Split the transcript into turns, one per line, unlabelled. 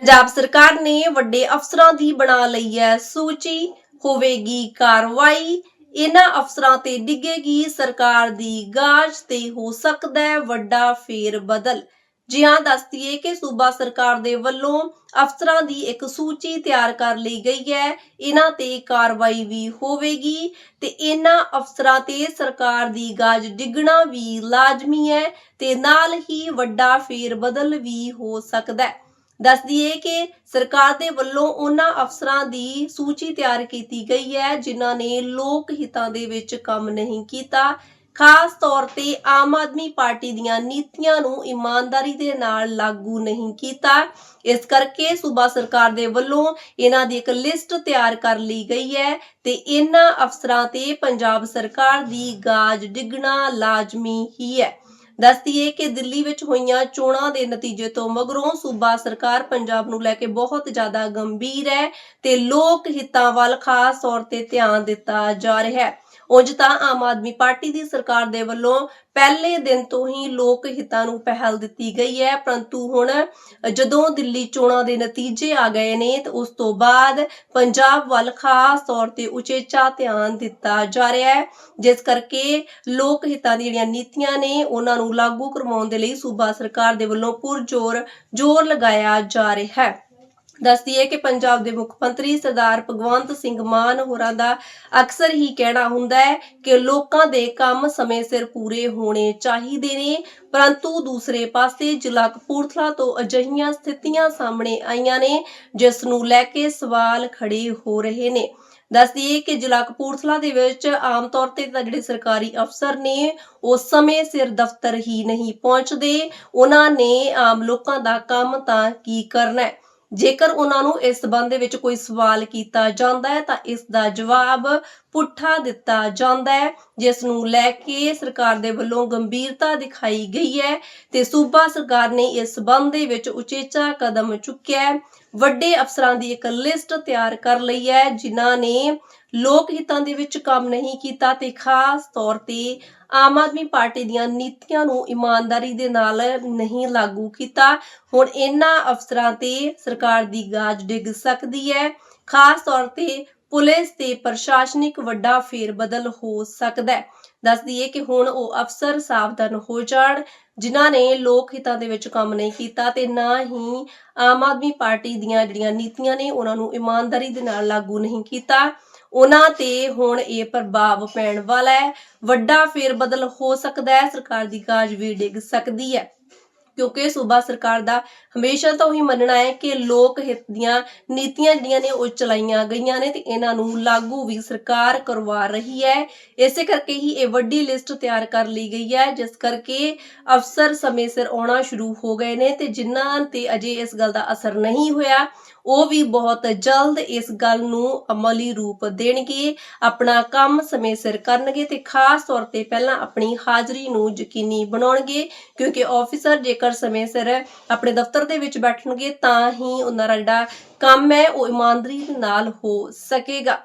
ਪੰਜਾਬ ਸਰਕਾਰ ਨੇ ਵੱਡੇ ਅਫਸਰਾਂ ਦੀ ਬਣਾ ਲਈ ਹੈ ਸੂਚੀ। ਹੋਵੇਗੀ ਕਾਰਵਾਈ। ਇਹਨਾਂ ਅਫਸਰਾਂ ਤੇ ਡਿੱਗੇਗੀ ਸਰਕਾਰ ਦੀ ਗਾਜ ਤੇ ਹੋ ਸਕਦਾ ਹੈ ਵੱਡਾ ਫੇਰ ਬਦਲ ਜੀ ਹਾਂ ਦੱਸਦੀਏ ਕਿ ਸੂਬਾ ਸਰਕਾਰ ਦੇ ਵੱਲੋਂ ਅਫਸਰਾਂ ਦੀ ਇੱਕ ਸੂਚੀ ਤਿਆਰ ਕਰ ਲਈ ਗਈ ਹੈ। ਇਹਨਾਂ ਤੇ ਕਾਰਵਾਈ ਵੀ ਹੋਵੇਗੀ ਤੇ ਇਹਨਾਂ ਅਫਸਰਾਂ ਤੇ ਸਰਕਾਰ ਦੀ ਗਾਜ ਡਿੱਗਣਾ ਵੀ ਲਾਜ਼ਮੀ ਹੈ ਤੇ ਨਾਲ ਹੀ ਵੱਡਾ ਫੇਰ ਬਦਲ ਵੀ ਹੋ ਸਕਦਾ ਹੈ। ਦੱਸ ਦਈਏ ਕਿ ਸਰਕਾਰ ਦੇ ਵੱਲੋਂ ਉਹਨਾਂ ਅਫਸਰਾਂ ਦੀ ਸੂਚੀ ਤਿਆਰ ਕੀਤੀ ਗਈ ਹੈ, ਜਿਨ੍ਹਾਂ ਨੇ ਲੋਕ ਹਿੱਤਾਂ ਦੇ ਵਿੱਚ ਕੰਮ ਨਹੀਂ ਕੀਤਾ। ਖਾਸ ਤੌਰ ਤੇ ਆਮ ਆਦਮੀ ਪਾਰਟੀ ਦੀਆਂ ਨੀਤੀਆਂ ਨੂੰ ਇਮਾਨਦਾਰੀ ਦੇ ਨਾਲ ਲਾਗੂ ਨਹੀਂ ਕੀਤਾ। ਇਸ ਕਰਕੇ ਸੂਬਾ ਸਰਕਾਰ ਦੇ ਵੱਲੋਂ ਇਹਨਾਂ ਦੀ ਇੱਕ ਲਿਸਟ ਤਿਆਰ ਕਰ ਲਈ ਗਈ ਹੈ ਤੇ ਇਹਨਾਂ ਅਫਸਰਾਂ ਤੇ ਪੰਜਾਬ ਸਰਕਾਰ ਦੀ ਗਾਜ ਡਿੱਗਣਾ ਲਾਜ਼ਮੀ ਹੀ ਹੈ। ਦੱਸਦੀਏ ਕਿ ਦਿੱਲੀ ਵਿੱਚ ਹੋਈਆਂ ਚੋਣਾਂ ਦੇ ਨਤੀਜੇ ਤੋਂ ਮਗਰੋਂ ਸੂਬਾ ਸਰਕਾਰ ਪੰਜਾਬ ਨੂੰ ਲੈ ਕੇ ਬਹੁਤ ਜ਼ਿਆਦਾ ਗੰਭੀਰ ਹੈ ਤੇ ਲੋਕ ਹਿੱਤਾਂ ਵੱਲ ਖਾਸ ਤੌਰ ਤੇ ਧਿਆਨ ਦਿੱਤਾ ਜਾ ਰਿਹਾ ਹੈ। ਉਂਝ ਤਾਂ ਆਮ ਆਦਮੀ ਪਾਰਟੀ ਦੀ ਸਰਕਾਰ ਦੇ ਵੱਲੋਂ ਪਹਿਲੇ ਦਿਨ ਤੋਂ ਹੀ ਲੋਕ ਹਿੱਤਾਂ ਨੂੰ ਪਹਿਲ ਦਿੱਤੀ ਗਈ ਹੈ, ਪਰੰਤੂ ਹੁਣ ਜਦੋਂ ਦਿੱਲੀ ਚੋਣਾਂ ਦੇ ਨਤੀਜੇ ਆ ਗਏ ਨੇ ਤੇ ਉਸ ਤੋਂ ਬਾਅਦ ਪੰਜਾਬ ਵੱਲ ਖਾਸ ਤੌਰ ਤੇ ਉਚੇਚਾ ਧਿਆਨ ਦਿੱਤਾ ਜਾ ਰਿਹਾ ਹੈ। ਜਿਸ ਕਰਕੇ ਲੋਕ ਹਿੱਤਾਂ ਦੀਆਂ ਜਿਹੜੀਆਂ ਨੀਤੀਆਂ ਨੇ, ਉਹਨਾਂ ਨੂੰ ਲਾਗੂ ਕਰਵਾਉਣ ਦੇ ਲਈ ਸੂਬਾ ਸਰਕਾਰ ਦੇ ਵੱਲੋਂ ਪੁਰਜ਼ੋਰ ਜ਼ੋਰ ਲਗਾਇਆ ਜਾ ਰਿਹਾ ਹੈ। ਦੱਸਦੀ ਹੈ ਕਿ ਪੰਜਾਬ ਦੇ ਮੁੱਖ ਮੰਤਰੀ ਸਰਦਾਰ ਭਗਵੰਤ ਸਿੰਘ ਮਾਨ ਹੋਰਾਂ ਦਾ ਅਕਸਰ ਹੀ ਕਹਿਣਾ ਹੁੰਦਾ ਹੈ ਕਿ ਲੋਕਾਂ ਦੇ ਕੰਮ ਸਮੇਂ ਸਿਰ ਪੂਰੇ ਹੋਣੇ ਚਾਹੀਦੇ ਨੇ, ਪਰੰਤੂ ਦੂਸਰੇ ਪਾਸੇ ਜ਼ਿਲ੍ਹਾ ਕਪੂਰਥਲਾ ਤੋਂ ਅਜਿਹੀਆਂ ਸਥਿਤੀਆਂ ਸਾਹਮਣੇ ਆਈਆਂ ਨੇ, ਜਿਸ ਨੂੰ ਲੈ ਕੇ ਸਵਾਲ ਖੜੇ ਹੋ ਰਹੇ ਨੇ। ਦੱਸਦੀਏ ਕਿ ਜ਼ਿਲ੍ਹਾ ਕਪੂਰਥਲਾ ਦੇ ਵਿੱਚ ਆਮ ਤੌਰ ਤੇ ਤਾਂ ਜਿਹੜੇ ਸਰਕਾਰੀ ਅਫਸਰ ਨੇ, ਉਹ ਸਮੇਂ ਸਿਰ ਦਫ਼ਤਰ ਹੀ ਨਹੀਂ ਪਹੁੰਚਦੇ। ਉਹਨਾਂ ਨੇ ਆਮ ਲੋਕਾਂ ਦਾ ਕੰਮ ਤਾਂ ਕੀ ਕਰਨਾ ਹੈ? ਜੇਕਰ ਉਹਨਾਂ ਨੂੰ ਇਸ ਸਬੰਧ ਦੇ ਵਿੱਚ ਕੋਈ ਸਵਾਲ ਕੀਤਾ ਜਾਂਦਾ ਹੈ, ਤਾਂ ਇਸ ਦਾ ਜਵਾਬ ਪੁੱਠਾ ਦਿੱਤਾ ਜਾਂਦਾ ਹੈ, ਜਿਸ ਨੂੰ ਲੈ ਕੇ ਸਰਕਾਰ ਦੇ ਵੱਲੋਂ ਗੰਭੀਰਤਾ ਦਿਖਾਈ ਗਈ ਹੈ ਤੇ ਸੂਬਾ ਸਰਕਾਰ ਨੇ ਇਸ ਸਬੰਧ ਦੇ ਵਿੱਚ ਉਚੇਚਾ ਕਦਮ ਚੁੱਕਿਆ ਹੈ। ਵੱਡੇ ਅਫਸਰਾਂ ਦੀ ਇੱਕ ਲਿਸਟ ਤਿਆਰ ਕਰ ਲਈ ਹੈ, ਜਿਨ੍ਹਾਂ ਨੇ ਲੋਕ ਹਿੱਤਾਂ ਦੇ ਵਿੱਚ ਕੰਮ ਨਹੀਂ ਕੀਤਾ ਤੇ ਖਾਸ ਤੌਰ ਤੇ ਆਮ ਆਦਮੀ ਪਾਰਟੀ ਦੀਆਂ ਨੀਤੀਆਂ ਨੂੰ ਇਮਾਨਦਾਰੀ ਦੇ ਨਾਲ ਨਹੀਂ ਲਾਗੂ ਕੀਤਾ। ਹੁਣ ਇਹਨਾਂ ਅਫਸਰਾਂ ਤੇ ਸਰਕਾਰ ਦੀ ਗਾਜ ਡਿੱਗ ਸਕਦੀ ਹੈ। ਖਾਸ ਤੌਰ ਤੇ ਪੁਲਿਸ ਤੇ ਪ੍ਰਸ਼ਾਸਨਿਕ ਵੱਡਾ ਫੇਰ ਬਦਲ ਹੋ ਸਕਦਾ ਹੈ। ਦੱਸ ਦਈਏ ਕਿ ਹੁਣ ਉਹ ਅਫਸਰ ਸਾਵਧਾਨ ਹੋ ਜਾਣ, ਜਿਨ੍ਹਾਂ ਨੇ ਲੋਕ ਹਿੱਤਾਂ ਦੇ ਵਿੱਚ ਕੰਮ ਨਹੀਂ ਕੀਤਾ ਤੇ ਨਾ ਹੀ ਆਮ ਆਦਮੀ ਪਾਰਟੀ ਦੀਆਂ ਜਿਹੜੀਆਂ ਨੀਤੀਆਂ ਨੇ, ਉਹਨਾਂ ਨੂੰ ਇਮਾਨਦਾਰੀ ਦੇ ਨਾਲ ਲਾਗੂ ਨਹੀਂ ਕੀਤਾ। ਉਹਨਾਂ ਤੇ ਹੁਣ ਇਹ ਪ੍ਰਭਾਵ ਪੈਣ ਵਾਲਾ ਹੈ। ਵੱਡਾ ਫੇਰ ਬਦਲ ਹੋ ਸਕਦਾ ਹੈ। ਸਰਕਾਰ ਦੀ ਕਾਜ ਵੀ ਡਿੱਗ ਸਕਦੀ ਹੈ। ਕਿਉਂਕਿ ਸੂਬਾ ਸਰਕਾਰ ਦਾ ਹਮੇਸ਼ਾ ਤੋਂ ਹੀ ਮੰਨਣਾ ਹੈ ਕਿ ਲੋਕ ਹਿੱਤ ਦੀਆਂ ਨੀਤੀਆਂ ਜਿਹੜੀਆਂ ਨੇ ਉਹ ਚਲਾਈਆਂ ਗਈਆਂ ਨੇ ਤੇ ਇਹਨਾਂ ਨੂੰ ਲਾਗੂ ਵੀ ਸਰਕਾਰ ਕਰਵਾ ਰਹੀ ਹੈ। ਇਸੇ ਕਰਕੇ ਹੀ ਇਹ ਵੱਡੀ ਲਿਸਟ ਤਿਆਰ ਕਰ ਲਈ ਗਈ ਹੈ, ਜਿਸ ਕਰਕੇ ਅਫਸਰ ਸਮੇਂ ਸਿਰ ਆਉਣਾ ਸ਼ੁਰੂ ਹੋ ਗਏ ਨੇ ਤੇ ਜਿਨ੍ਹਾਂ ਤੇ ਅਜੇ ਇਸ ਗੱਲ ਦਾ ਅਸਰ ਨਹੀਂ ਹੋਇਆ, ਉਹ ਵੀ ਬਹੁਤ ਜਲਦ ਇਸ ਗੱਲ ਨੂੰ ਅਮਲੀ ਰੂਪ ਦੇਣਗੇ, ਆਪਣਾ ਕੰਮ ਸਮੇਂ ਸਿਰ ਕਰਨਗੇ ਤੇ ਖਾਸ ਤੌਰ ਤੇ ਪਹਿਲਾਂ ਆਪਣੀ ਹਾਜ਼ਰੀ ਨੂੰ ਯਕੀਨੀ ਬਣਾਉਣਗੇ, ਕਿਉਂਕਿ ਆਫੀਸਰ ਜੇਕਰ ਸਮੇਂ ਸਿਰ ਆਪਣੇ ਦਫ਼ਤਰ ਦੇ ਵਿੱਚ ਬੈਠਣਗੇ ਤਾਂ ਹੀ ਉਹਨਾਂ ਦਾ ਜਿਹੜਾ ਕੰਮ ਹੈ ਉਹ ਇਮਾਨਦਾਰੀ ਦੇ ਨਾਲ ਹੋ ਸਕੇਗਾ।